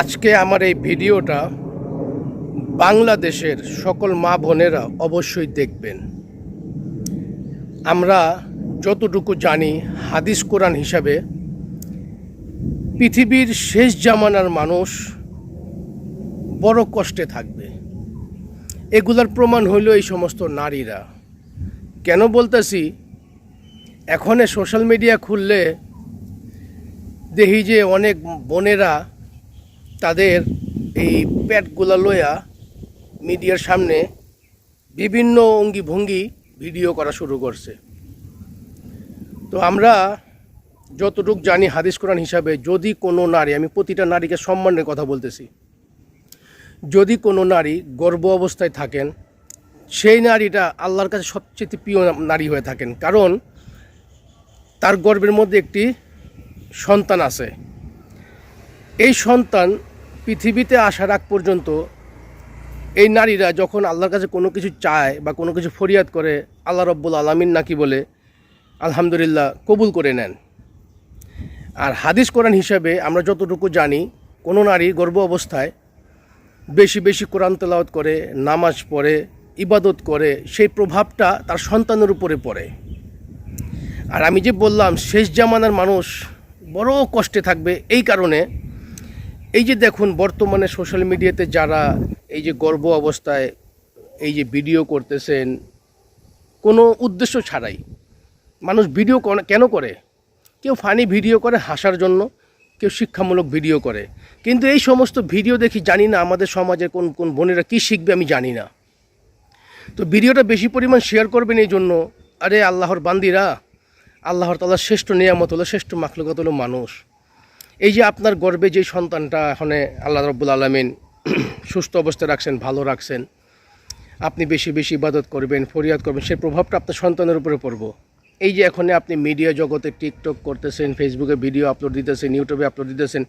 আজকে আমার এই ভিডিওটা বাংলাদেশের সকল মা বোনেরা অবশ্যই দেখবেন। আমরা যতটুকু জানি হাদিস কোরআন হিসাবে, পৃথিবীর শেষ জামানার মানুষ বড় কষ্টে থাকবে। এগুলার প্রমাণ হইল এই সমস্ত নারীরা। কেন বলতেছি? এখন সোশ্যাল মিডিয়া খুললে দেখি যে অনেক বোনেরা তাদের এই প্যাটগুলা লইয়া মিডিয়ার সামনে বিভিন্ন অঙ্গি ভঙ্গি ভিডিও করা শুরু করছে। তো আমরা যতটুক জানি হাদিস কোরআন হিসাবে যদি কোনো নারী, আমি প্রতিটা নারীকে সম্মানের কথা বলতেছি, যদি কোনো নারী গর্ব অবস্থায় থাকেন, সেই নারীটা আল্লাহর কাছে সবচেয়ে প্রিয় নারী হয়ে থাকেন। কারণ তার গর্বের মধ্যে একটি সন্তান আছে। এই সন্তান পৃথিবীতে আসার আগ পর্যন্ত এই নারীরা যখন আল্লাহর কাছে কোনো কিছু চায় বা কোনো কিছু ফরিয়াদ করে, আল্লাহ রব্বুল আলমিন নাকি বলে, আলহামদুলিল্লাহ, কবুল করে নেন। আর হাদিস কোরআন হিসাবে আমরা যতটুকু জানি, কোনো নারী গর্ভ অবস্থায় বেশি বেশি কোরআন তেলাওয়াত করে, নামাজ পড়ে, ইবাদত করে, সেই প্রভাবটা তার সন্তানের উপরে পড়ে। আর আমি যে বললাম, শেষ জামানার মানুষ বড় কষ্টে থাকবে এই কারণে এই যে দেখুন, বর্তমানে সোশ্যাল মিডিয়াতে যারা এই যে গর্ব অবস্থায় এই যে ভিডিও করতেছেন, কোনো উদ্দেশ্য ছাড়াই। মানুষ ভিডিও কেন করে? কেউ ফানি ভিডিও করে হাসার জন্য, কেউ শিক্ষামূলক ভিডিও করে। কিন্তু এই সমস্ত ভিডিও দেখি, জানি না আমাদের সমাজের কোন কোন বোনেরা কী শিখবে আমি জানি না। তো ভিডিওটা বেশি পরিমাণ শেয়ার করবেন এই জন্য, আরে আল্লাহর বান্দিরা, আল্লাহর তালার শ্রেষ্ঠ নিয়ামত হলো, শ্রেষ্ঠ মাখলুকত হলো মানুষ। এই যে আপনার গর্বে যে সন্তানটা এখানে আল্লাহ রব্বুল আলমিন সুস্থ অবস্থায় রাখছেন, ভালো রাখছেন, আপনি বেশি বেশি ইবাদত করবেন, ফরিয়াদ করবেন সেই প্রভাবটা আপনার সন্তানের উপরে পড়ব। এই যে এখন আপনি মিডিয়া জগতে টিকটক করতেছেন, ফেসবুকে ভিডিও আপলোড দিতেছেন, ইউটিউবে আপলোড দিতেছেন,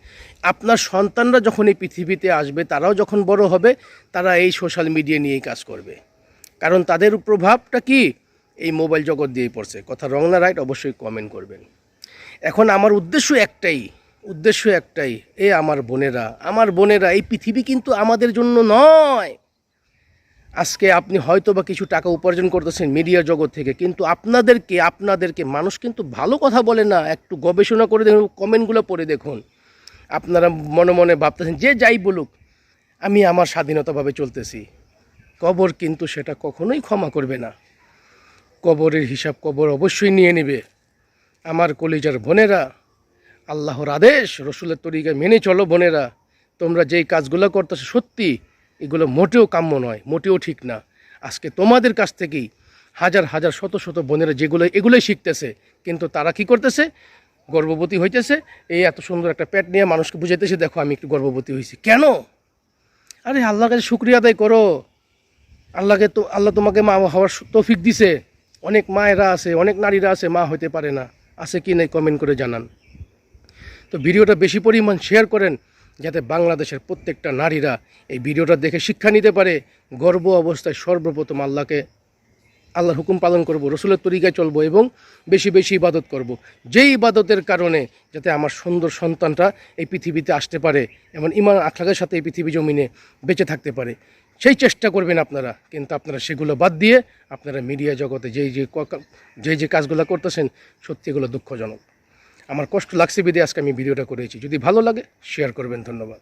আপনার সন্তানরা যখন এই পৃথিবীতে আসবে, তারাও যখন বড় হবে, তারা এই সোশ্যাল মিডিয়া নিয়েই কাজ করবে। কারণ তাদের প্রভাবটা কি? এই মোবাইল জগৎ দিয়েই পড়ছে। কথা রং না রাইট অবশ্যই কমেন্ট করবেন। এখন আমার উদ্দেশ্য একটাই উদ্দেশ্য একটাই, এ আমার বোনেরা। আমার বোনেরা, এই পৃথিবী কিন্তু আমাদের জন্য নয়। আজকে আপনি হয়তো বা কিছু টাকা উপার্জন করতেছেন মিডিয়া জগৎ থেকে, কিন্তু আপনাদেরকে আপনাদেরকে মানুষ কিন্তু ভালো কথা বলে না। একটু গবেষণা করে দেখুন, কমেন্টগুলো পড়ে দেখুন। আপনারা মনে মনে ভাবতেছেন, যে যাই বলুক, আমি আমার স্বাধীনতাভাবে চলতেছি। কবর কিন্তু সেটা কখনোই ক্ষমা করবে না। কবরের হিসাব কবর অবশ্যই নিয়ে নেবে। আমার কলিজার বোনেরা আল্লাহর আদেশ, রসুলের তরিকা মেনে চলো বোনেরা। তোমরা যেই কাজগুলো করতেছো সত্যি, এগুলো মোটেও কাম্য নয়, মোটেও ঠিক না। আজকে তোমাদের কাছ থেকেই হাজার হাজার, শত শত বোনেরা যেগুলো, এগুলোই শিখতেছে। কিন্তু তারা কি করতেছে? গর্ভবতী হইতেছে। এই এত সুন্দর একটা পেট নিয়ে মানুষকে বুঝাইতেছে, দেখো, আমি একটু গর্ভবতী হয়েছি কেন? আরে, আল্লাহর কাছে শুক্রিয়া আদায় করো। আল্লাহকে তো, আল্লাহ তোমাকে মা হওয়ার তৌফিক দিছে। অনেক মায়েরা আছে, অনেক নারীরা আছে, মা হতে পারে না। আছে কি নেই কমেন্ট করে জানান। তো ভিডিওটা বেশি পরিমাণ শেয়ার করেন যাতে বাংলাদেশের প্রত্যেকটা নারীরা এই ভিডিওটা দেখে শিক্ষা নিতে পারে। গর্ব অবস্থায় সর্বপ্রথম আল্লাহকে, আল্লাহর হুকুম পালন করব, রসুলের তরিকায় চলবো এবং বেশি বেশি ইবাদত করব। যেই ইবাদতের কারণে যাতে আমার সুন্দর সন্তানটা এই পৃথিবীতে আসতে পারে এবং ইমান আখলাকের সাথে এই পৃথিবী জমিনে বেঁচে থাকতে পারে। সেই চেষ্টা করবেন আপনারা, কিন্তু আপনারা সেগুলো বাদ দিয়ে আপনারা মিডিয়া জগতে যেই যে যেই যে কাজগুলো করতেছেন সত্যি এগুলো দুঃখজনক। আমার কষ্ট লাগছে বিদে আজকে আমি ভিডিওটা করেছি। যদি ভালো লাগে শেয়ার করবেন ধন্যবাদ।